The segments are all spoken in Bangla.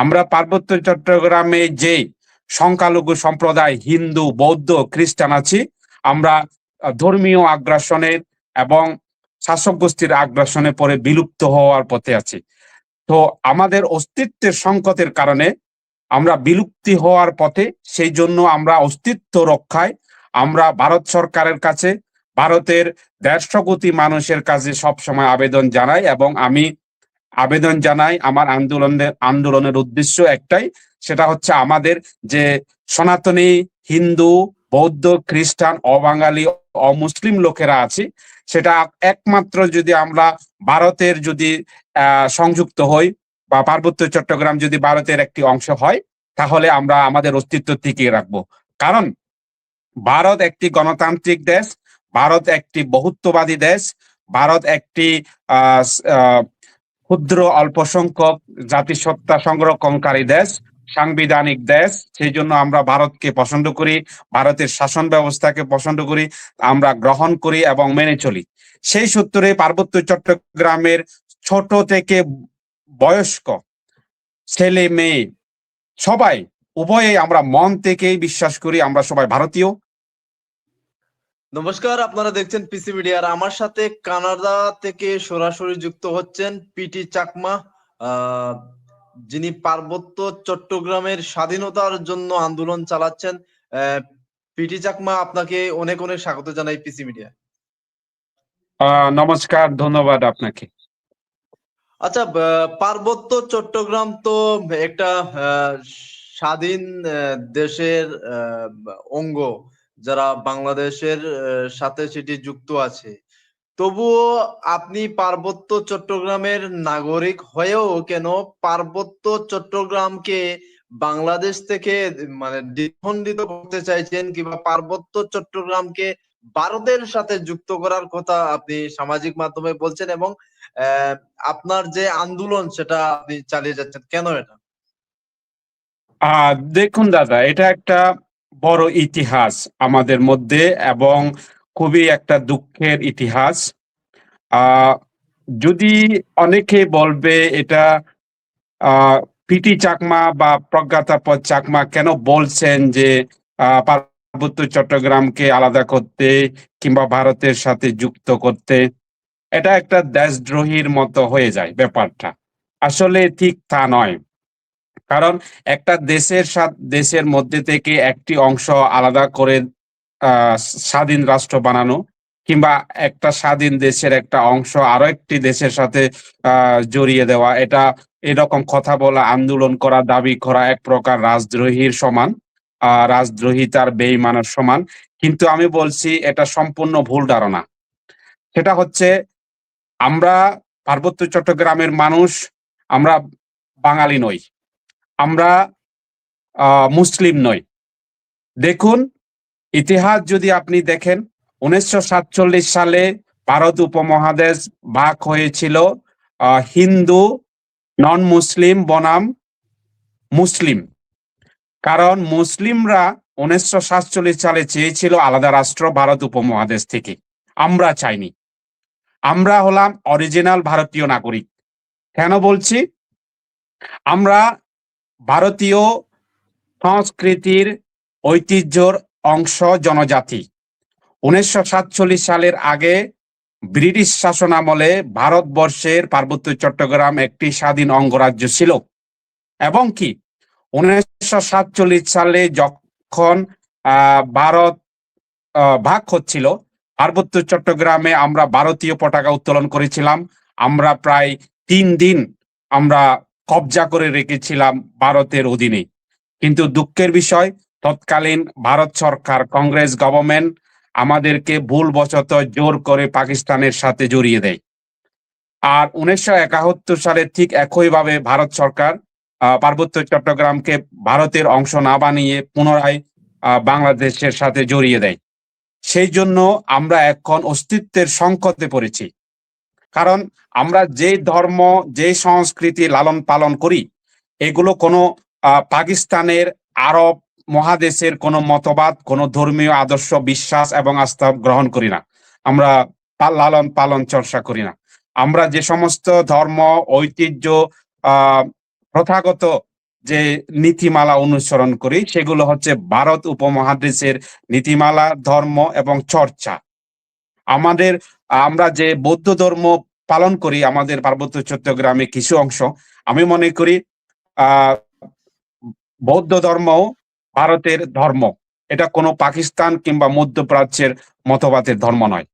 আমরা পার্বত্য চট্টগ্রামে যে সংখ্যালঘু সম্প্রদায়, হিন্দু, বৌদ্ধ, খ্রিস্টান আছি, আমরা ধর্মীয় আগ্রাসনের এবং শাসক গোষ্ঠীর আগ্রাসনে পরে বিলুপ্ত হওয়ার পথে আছি। তো আমাদের অস্তিত্বের সংকটের কারণে আমরা বিলুপ্তি হওয়ার পথে সেই জন্য আমরা অস্তিত্ব রক্ষায় আমরা ভারত সরকারের কাছে, ভারতের দেড়শো কোটি মানুষের কাছে সবসময় আবেদন জানাই এবং আমি আবেদন জানাই আমার আন্দোলনের আন্দোলনের উদ্দেশ্য একটাই সেটা হচ্ছে আমাদের যে সনাতনী হিন্দু বৌদ্ধ খ্রিস্টান অবাঙালি অমুসলিম লোকেরা আছি সেটা একমাত্র যদি আমরা ভারতের যদি সংযুক্ত হই বা পার্বত্য চট্টগ্রাম যদি ভারতের একটি অংশ হয় তাহলে আমরা আমাদের অস্তিত্ব টিকিয়ে রাখব। কারণ ভারত একটি গণতান্ত্রিক দেশ ভারত একটি বহুত্ববাদী দেশ ভারত একটি আহ, ক্ষুদ্র অল্প সংখ্যক জাতিসত্তা সংরক্ষণকারী দেশ, সাংবিধানিক দেশ, সেই জন্য আমরা ভারতকে পছন্দ করি, ভারতের শাসন ব্যবস্থাকে পছন্দ করি, আমরা গ্রহণ করি এবং মেনে চলি। সেই সূত্রে পার্বত্য চট্টগ্রামের ছোট থেকে বয়স্ক ছেলে, মেয়ে সবাই, উভয়ে আমরা মন থেকেই বিশ্বাস করি, আমরা সবাই ভারতীয়। নমস্কার আপনারা দেখছেন পিসি মিডিয়ার আমার সাথে কানাডা থেকে সরাসরি যুক্ত হচ্ছেন পিটি চাকমা যিনি পার্বত্য চট্টগ্রামের স্বাধীনতার জন্য আন্দোলন চালাচ্ছেন। পিটি চাকমা আপনাকে অনেক অনেক স্বাগত জানাই পিসি মিডিয়া নমস্কার ধন্যবাদ আপনাকে। আচ্ছা পার্বত্য চট্টগ্রাম তো একটা আহ, স্বাধীন দেশের আহ, অঙ্গ। যারা বাংলাদেশের সাথে সেটি যুক্ত আছে। তবুও আপনি পার্বত্য চট্টগ্রামের নাগরিক হয়েও কেন পার্বত্য চট্টগ্রামকে বাংলাদেশ থেকে মানে দ্বিখণ্ডিত করতে চাইছেন কিংবা পার্বত্য চট্টগ্রামকে ভারতের সাথে যুক্ত করার কথা আপনি সামাজিক মাধ্যমে বলছেন এবং আপনার যে আন্দোলন সেটা আপনি চালিয়ে যাচ্ছেন, কেন এটা? দেখুন দাদা, এটা একটা বড় ইতিহাস আমাদের মধ্যে এবং খুবই একটা দুঃখের ইতিহাস। যদি অনেকে বলবে এটা পিটি চাকমা বা প্রজ্ঞাতাপদ চাকমা কেন বলছেন যে পার্বত্য চট্টগ্রামকে আলাদা করতে কিংবা ভারতের সাথে যুক্ত করতে, এটা একটা দেশদ্রোহীর মতো হয়ে যায় ব্যাপারটা। আসলে ঠিক তা নয়। কারণ একটা দেশের দেশের মধ্যে থেকে একটি অংশ আলাদা করে স্বাধীন রাষ্ট্র বানানো কিংবা একটা স্বাধীন দেশের একটা অংশ আরও একটি দেশের সাথে জড়িয়ে দেওয়া, এটা এরকম কথা বলা, আন্দোলন করা, দাবি করা এক প্রকার রাজদ্রোহীর সমান রাজদ্রোহিতার বেইমানের সমান। কিন্তু আমি বলছি এটা সম্পূর্ণ ভুল ধারণা। সেটা হচ্ছে আমরা পার্বত্য চট্টগ্রামের মানুষ, আমরা বাঙালি নই। আমরা মুসলিম নই। দেখুন, ইতিহাস যদি আপনি দেখেন, উনিশশো সাতচল্লিশ সালে ভারত উপমহাদেশ ভাগ হয়েছিল হিন্দু নন মুসলিম বনাম মুসলিম। কারণ মুসলিমরা উনিশশো সাতচল্লিশ সালে চেয়েছিল আলাদা রাষ্ট্র ভারত উপমহাদেশ থেকে। আমরা চাইনি। আমরা হলাম অরিজিনাল ভারতীয় নাগরিক। কেন বলছি? আমরা ভারতীয় সংস্কৃতির ঐতিহ্যর অংশ জনজাতি। উনিশশো সাতচল্লিশ সালের আগে ব্রিটিশ শাসন আমলে ভারতবর্ষের পার্বত্য চট্টগ্রাম একটি স্বাধীন অঙ্গরাজ্য ছিল। এবং কি? উনিশশো সাতচল্লিশ সালে যখন ভারত ভাগ হচ্ছিল, পার্বত্য চট্টগ্রামে আমরা ভারতীয় পতাকা উত্তোলন করেছিলাম। আমরা প্রায় তিন দিন আমরা কবজা করে রেখেছিলাম ভারতের অধীনে। কিন্তু দুঃখের বিষয়, তৎকালীন ভারত সরকার, কংগ্রেস গভর্নমেন্ট আমাদেরকে ভুল ভুলবশত জোর করে পাকিস্তানের সাথে জড়িয়ে দেয়। আর উনিশশো একাত্তর সালে ঠিক একইভাবে ভারত সরকার পার্বত্য চট্টগ্রামকে ভারতের অংশ না বানিয়ে পুনরায় বাংলাদেশের সাথে জড়িয়ে দেয়। সেই জন্য আমরা এখন অস্তিত্বের সংকটে পড়েছি। কারণ আমরা যে ধর্ম, যে সংস্কৃতি লালন পালন করি, এগুলো কোনো পাকিস্তানের, আরব মহাদেশের কোনো মতবাদ, কোনো ধর্মীয় আদর্শ, বিশ্বাস এবং আস্থা গ্রহণ করি না। আমরা লালন পালন চর্চা করি না। আমরা যে সমস্ত ধর্ম, ঐতিহ্য প্রথাগত যে নীতিমালা অনুসরণ করি, সেগুলো হচ্ছে ভারত উপমহাদেশের নীতিমালা, ধর্ম এবং চর্চা। আমাদের, আমরা যে বৌদ্ধ ধর্ম পালন করি, আমাদের পার্বত্য চট্টগ্রামে কিছু অংশ, আমি মনে করি আহ বৌদ্ধ ধর্ম ভারতের ধর্ম। এটা কোনো পাকিস্তান কিংবা মধ্যপ্রাচ্যের মতবাদের ধর্ম নয়।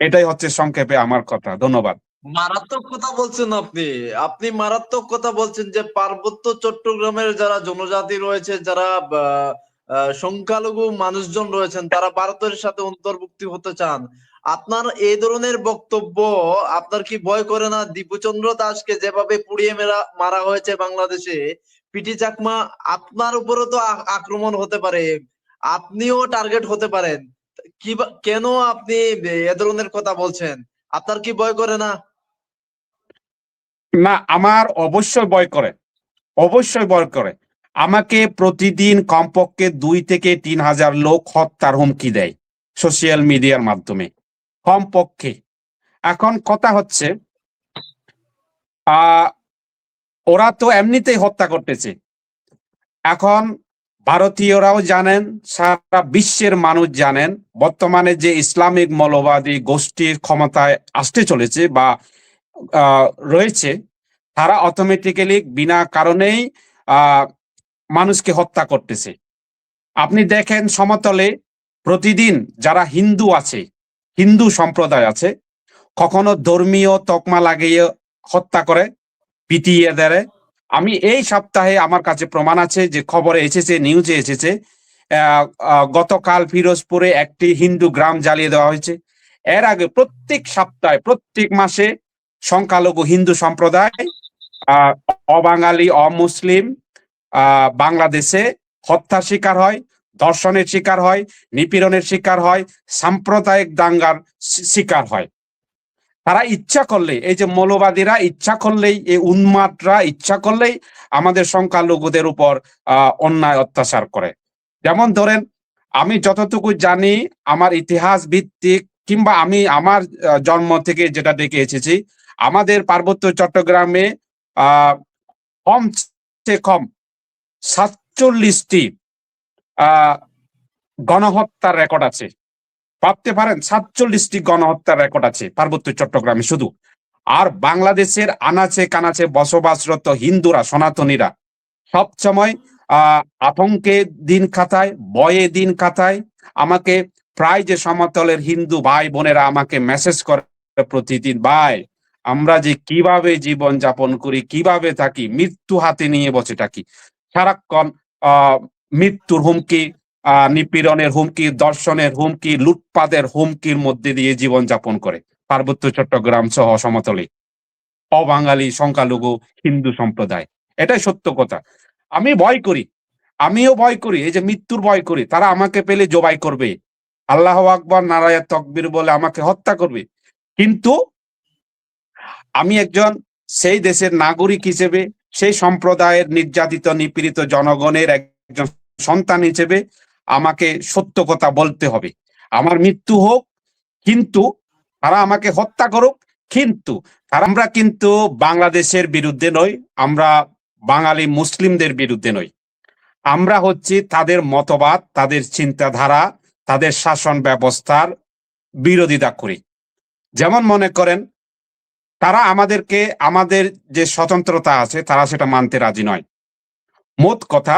এটাই হচ্ছে সংক্ষেপে আমার কথা। ধন্যবাদ। মারাত্মক কথা বলছেন আপনি। আপনি মারাত্মক কথা বলছেন যে পার্বত্য চট্টগ্রামের যারা জনজাতি রয়েছে, যারা সংখ্যালঘু মানুষজন রয়েছেন, তারা ভারতের সাথে অন্তর্ভুক্তি হতে চান। আপনার এই ধরনের বক্তব্য আপনার কি ভয় করে না? দীপুচন্দ্র দাসকে যেভাবে পুড়িয়ে মেরা, মারা হয়েছে বাংলাদেশে, পিটি চাকমা আপনার উপরও তো আক্রমণ হতে পারে। আপনিও টার্গেট হতে পারেন। কি কেন আপনি এ ধরনের কথা বলছেন? আপনার কি ভয় করে না? না, আমার অবশ্যই ভয় করে। অবশ্যই ভয় করে। আমাকে প্রতিদিন কমপক্ষে দুই থেকে তিন হাজার লোক হত্যার হুমকি দেয় সোশ্যাল মিডিয়ার মাধ্যমে। কমপক্ষে। এখন কথা হচ্ছে ওরা তো এমনিতেই হত্যা করতেছে। এখন ভারতীয়রাও জানেন, সারা বিশ্বের মানুষ জানেন, বর্তমানে যে ইসলামিক মৌলবাদী গোষ্ঠীর ক্ষমতায় আসতে চলেছে বা রয়েছে, তারা অটোমেটিক্যালি বিনা কারণেই মানুষকে হত্যা করতেছে। আপনি দেখেন সমতলে প্রতিদিন যারা হিন্দু আছে হিন্দু সম্প্রদায় আছে, কখনো ধর্মীয় তকমা লাগিয়ে হত্যা করে, পিটিয়ে দেয়। আমি এই সপ্তাহে আমার কাছে প্রমাণ আছে যে খবরে এসেছে নিউজে এসেছে গতকাল ফিরোজপুরে একটি হিন্দু গ্রাম জ্বালিয়ে দেওয়া হয়েছে। এর আগে প্রত্যেক সপ্তাহে, প্রত্যেক মাসে সংখ্যালঘু হিন্দু সম্প্রদায় অবাঙালি, অমুসলিম বাংলাদেশে হত্যার শিকার হয়। ধর্ষণের শিকার হয়, নিপীড়নের শিকার হয়, সাম্প্রদায়িক দাঙ্গার শিকার হয়। তারা ইচ্ছা করলে এই যে মৌলবাদীরা ইচ্ছা করলেই, এই উন্মাদরা ইচ্ছা করলেই আমাদের সংখ্যালঘুদের উপর অন্যায় অত্যাচার করে। যেমন ধরেন, আমি যতটুকু জানি, আমার ইতিহাস ভিত্তিক কিংবা আমি আমার জন্ম থেকে যেটা দেখে এসেছি, আমাদের পার্বত্য চট্টগ্রামে আহ কম কম সাতচল্লিশটি গণহত্যার রেকর্ড আছে। ভাবতে পারেন, সাতচল্লিশটি গণহত্যার রেকর্ড আছে, পার্বত্য চট্টগ্রামে শুধু। আর বাংলাদেশের আনাচে কানাচে বসবাসরত হিন্দুরা, সনাতনীরা, সব সময়, আহ, আতঙ্কে দিন কাটায় বয়ে দিন কাটায়, আমাকে প্রায় যে সমতলের হিন্দু ভাই বোনেরা আমাকে মেসেজ করে প্রতিদিন, ভাই, আমরা যে কীভাবে জীবন যাপন করি, কীভাবে থাকি, মৃত্যু হাতে নিয়ে বসে থাকি, সারাক্ষণ মৃত্যুর হুমকি নিপীড়নের হুমকি, দর্শনের হুমকি লুটপাটের হুমকির মধ্যে দিয়ে জীবন যাপন করে। পার্বত্য চট্টগ্রাম সহ সমতলে। অবাঙালি, সংখ্যালঘু, হিন্দু সম্প্রদায়। এটাই সত্য কথা। আমি ভয় করি। আমিও ভয় করি। এই যে মৃত্যুর ভয় করি। তারা আমাকে পেলে জবাই করবে। আল্লাহ আকবর নারায়ণ তকবির বলে আমাকে হত্যা করবে। কিন্তু আমি একজন সেই দেশের নাগরিক হিসেবে, সেই সম্প্রদায়ের নির্যাতিত, নিপীড়িত জনগণের একজন সন্তান হিসেবে আমাকে সত্য কথা বলতে হবে। আমার মৃত্যু হোক, কিন্তু তারা আমাকে হত্যা করুক, কিন্তু আমরা কিন্তু বাংলাদেশের বিরুদ্ধে নই, আমরা বাঙালি মুসলিমদের বিরুদ্ধে নই। আমরা হচ্ছি তাদের মতবাদ, তাদের চিন্তাধারা, তাদের শাসন ব্যবস্থার বিরোধিতা করি। যেমন মনে করেন, তারা আমাদেরকে আমাদের যে স্বতন্ত্রতা আছে, তারা সেটা মানতে রাজি নয়। মোট কথা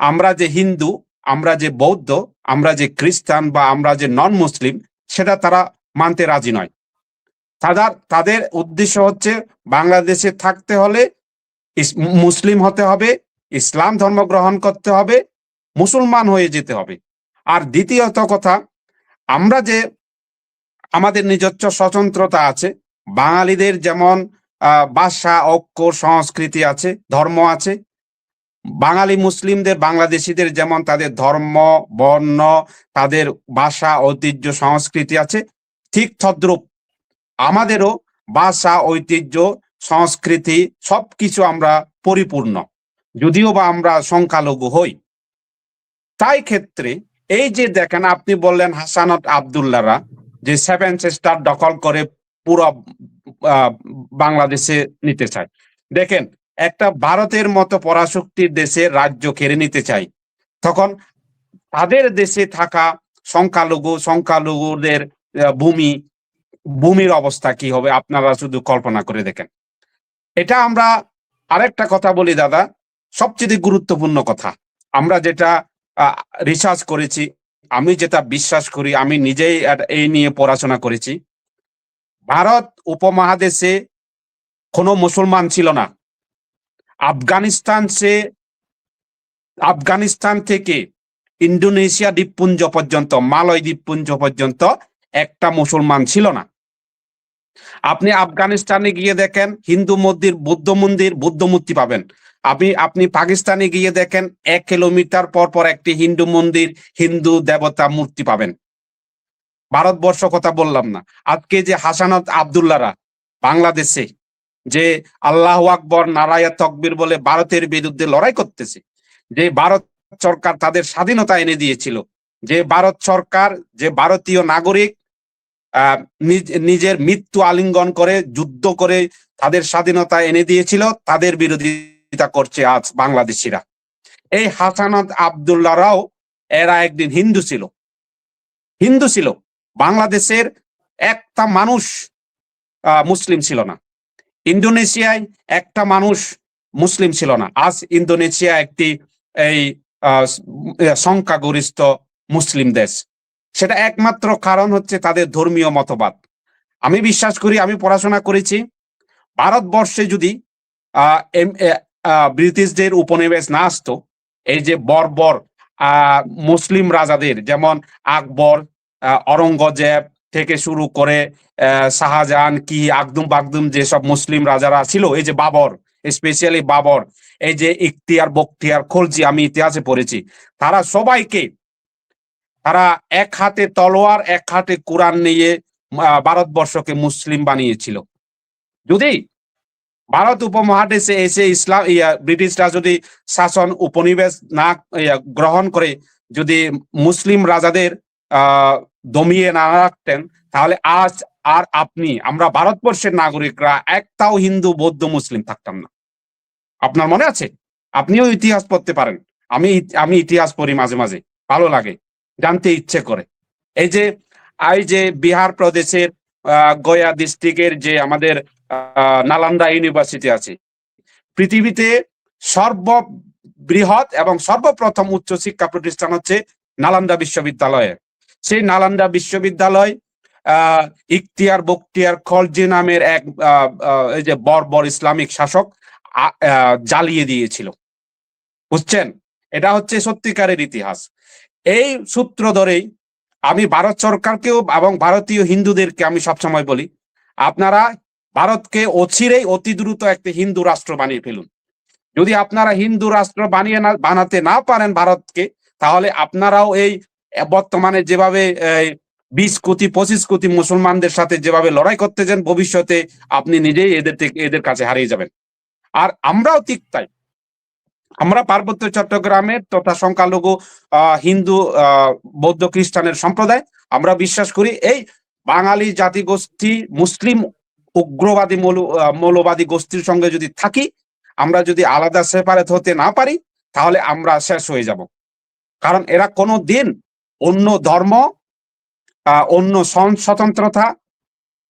আমরা যে হিন্দু, আমরা যে বৌদ্ধ, আমরা যে খ্রিস্টান বা আমরা যে নন মুসলিম সেটা তারা মানতে রাজি নয়। তাদের তাদের উদ্দেশ্য হচ্ছে বাংলাদেশে থাকতে হলে মুসলিম হতে হবে, ইসলাম ধর্ম গ্রহণ করতে হবে, মুসলমান হয়ে যেতে হবে। আর দ্বিতীয়ত কথা, আমরা যে আমাদের নিজস্ব স্বতন্ত্রতা আছে, বাঙালিদের যেমন ভাষা, ঐক্য, সংস্কৃতি আছে, ধর্ম আছে বাঙালি মুসলিমদের, বাংলাদেশিদের যেমন তাদের ধর্ম, বর্ণ, তাদের ভাষা, ঐতিহ্য, সংস্কৃতি আছে, ঠিক তদ্রূপ আমাদেরও ভাষা, ঐতিহ্য, সংস্কৃতি সবকিছু আমরা পরিপূর্ণ। যদিও বা আমরা সংখ্যালঘু হই। তাই ক্ষেত্রে এই যে দেখেন, আপনি বললেন হাসানত আবদুল্লারা যে সেভেন সিস্টার দখল করে পুরো বাংলাদেশে নিতে চায়। দেখেন একটা ভারতের মতো পরাশক্তির দেশে রাজ্য কেড়ে নিতে চায় তখন তাদের দেশে থাকা সংখ্যালঘু, সংখ্যালঘুদের ভূমি, ভূমির অবস্থা কি হবে আপনারা শুধু কল্পনা করে দেখেন। এটা আমরা আরেকটা কথা বলি দাদা, সবচেয়ে গুরুত্বপূর্ণ কথা। আমরা যেটা রিসার্চ করেছি, আমি যেটা বিশ্বাস করি, আমি নিজেই এই নিয়ে পড়াশোনা করেছি, ভারত উপমহাদেশে কোনো মুসলমান ছিল না। আফগানিস্তান সে, আফগানিস্তান থেকে ইন্দোনেশিয়া দ্বীপপুঞ্জ পর্যন্ত, মালয় দ্বীপপুঞ্জ পর্যন্ত একটা মুসলমান ছিল না। আপনি আফগানিস্তানে গিয়ে দেখেন, হিন্দু মন্দির, বৌদ্ধ মন্দির, বুদ্ধ মূর্তি পাবেন। আপনি আপনি পাকিস্তানে গিয়ে দেখেন, এক কিলোমিটার পর পর একটি হিন্দু মন্দির, হিন্দু দেবতা মূর্তি পাবেন। ভারতবর্ষ কথা বললাম না। আজকে যে হাসানাত আবদুল্লারা বাংলাদেশে যে আল্লাহ আকবর নারায়া তকবির বলে ভারতের বিরুদ্ধে লড়াই করতেছে, যে ভারত সরকার তাদের স্বাধীনতা এনে দিয়েছিল, যে ভারত সরকার, যে ভারতীয় নাগরিক নিজের মৃত্যু আলিঙ্গন করে, যুদ্ধ করে তাদের স্বাধীনতা এনে দিয়েছিল, তাদের বিরোধিতা করছে আজ বাংলাদেশিরা। এই হাসানাত আবদুল্লাহরাও এরা একদিন হিন্দু ছিল। হিন্দু ছিল। বাংলাদেশের একটা মানুষ মুসলিম ছিল না। ইন্দোনেশিয়ায় একটা মানুষ মুসলিম ছিল না। আজ ইন্দোনেশিয়া একটি এই সংখ্যাগরিষ্ঠ মুসলিম দেশ। সেটা একমাত্র কারণ হচ্ছে তাদের ধর্মীয় মতবাদ। আমি বিশ্বাস করি আমি পড়াশোনা করেছি। ভারতবর্ষে যদি ব্রিটিশদের উপনিবেশ না আসতো এই যে বর্বর আহ, মুসলিম রাজাদের যেমন আকবর আহ, অরঙ্গজেব থেকে শুরু করে শাহজাহান কি আকদুম বাগদুম যেসব মুসলিম রাজারা ছিল এই যে বাবর স্পেশালি বাবর এই যে ইখতিয়ার বখতিয়ার খলজি আমি ইতিহাসে পড়েছি তারা সবাইকে তারা এক হাতে তলোয়ার এক হাতে কোরআন নিয়ে ভারতবর্ষকে মুসলিম বানিয়েছিল। যদি ভারত উপমহাদেশে এসে ইসলাম ইয়া, ব্রিটিশরা যদি শাসন উপনিবেশ না গ্রহণ করে যদি মুসলিম রাজাদের দমিয়ে না রাখতেন, তাহলে আজ আর আপনি, আমরা ভারতবর্ষের নাগরিকরা একটাও হিন্দু, বৌদ্ধ, মুসলিম থাকতাম না। আপনার মনে আছে? আপনিও ইতিহাস পড়তে পারেন। আমি আমি ইতিহাস পড়ি মাঝে মাঝে, ভালো লাগে, জানতে ইচ্ছে করে। এই যে এই যে বিহার প্রদেশের গয়া ডিস্ট্রিক্টের যে আমাদের নালন্দা ইউনিভার্সিটি আছে, পৃথিবীতে সর্ববৃহৎ এবং সর্বপ্রথম উচ্চ শিক্ষা প্রতিষ্ঠান হচ্ছে নালন্দা বিশ্ববিদ্যালয়। সেই নালান্দা বিশ্ববিদ্যালয়, আহ, ইখতিয়ার বখতিয়ার খলজি নামের এক এই যে বর্বর ইসলামিক শাসক জ্বালিয়ে দিয়েছিল। বুঝছেন? এটা হচ্ছে সত্যিকারের ইতিহাস। এই সূত্র ধরেই আমি ভারত সরকারকেও এবং ভারতীয় হিন্দুদেরকে আমি সবসময় বলি, আপনারা ভারতকে অচিরেই অতি দ্রুত একটি হিন্দু রাষ্ট্র বানিয়ে ফেলুন। যদি আপনারা হিন্দু রাষ্ট্র বানিয়ে না, বানাতে না পারেন ভারতকে, তাহলে আপনারাও এই বর্তমানে যেভাবে বিশ কোটি, পঁচিশ কোটি মুসলমানদের সাথে যেভাবে লড়াই করতে যান ভবিষ্যতে আপনি নিজেই এদের থেকে, এদের কাছে হারিয়ে যাবেন। আর আমরাও ঠিক তাই। আমরা পার্বত্য চট্টগ্রামের তথা সংখ্যালঘু হিন্দু বৌদ্ধ খ্রিস্টানের সম্প্রদায়, আমরা বিশ্বাস করি, এই বাঙালি জাতিগোষ্ঠী, মুসলিম উগ্রবাদী মৌলবাদী গোষ্ঠীর সঙ্গে যদি থাকি, আমরা যদি আলাদা সেপারেট হতে না পারি, তাহলে আমরা শেষ হয়ে যাব। কারণ এরা কোনো দিন অন্য ধর্ম অন্য স্বতন্ত্রতা,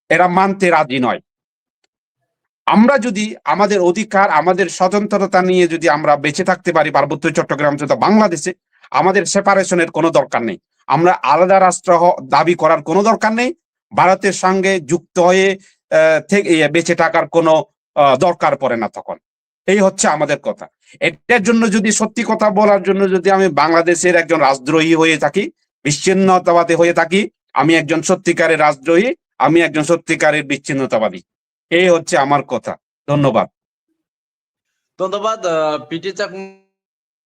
এরা মানতে রাজি নয়। আমরা যদি আমাদের অধিকার, আমাদের স্বতন্ত্রতা নিয়ে যদি আমরা বেঁচে থাকতে পারি পার্বত্য চট্টগ্রাম তথা বাংলাদেশে, আমাদের সেপারেশনের কোনো দরকার নেই। আমরা আলাদা রাষ্ট্র দাবি করার কোনো দরকার নেই। ভারতের সঙ্গে যুক্ত হয়ে থেকে বেঁচে থাকার কোনো দরকার পড়ে না তখন। এই হচ্ছে আমাদের কথা। এটার জন্য যদি সত্যি কথা বলার জন্য যদি আমি বাংলাদেশের একজন রাজদ্রোহী হয়ে থাকি বিচ্ছিন্নতাবাদী হয়ে থাকি, আমি একজন সত্যিকারের রাজদ্রোহী, আমি একজন সত্যিকারের বিচ্ছিন্নতাবাদী। এই হচ্ছে আমার কথা। ধন্যবাদ। ধন্যবাদ পিটি চাকমা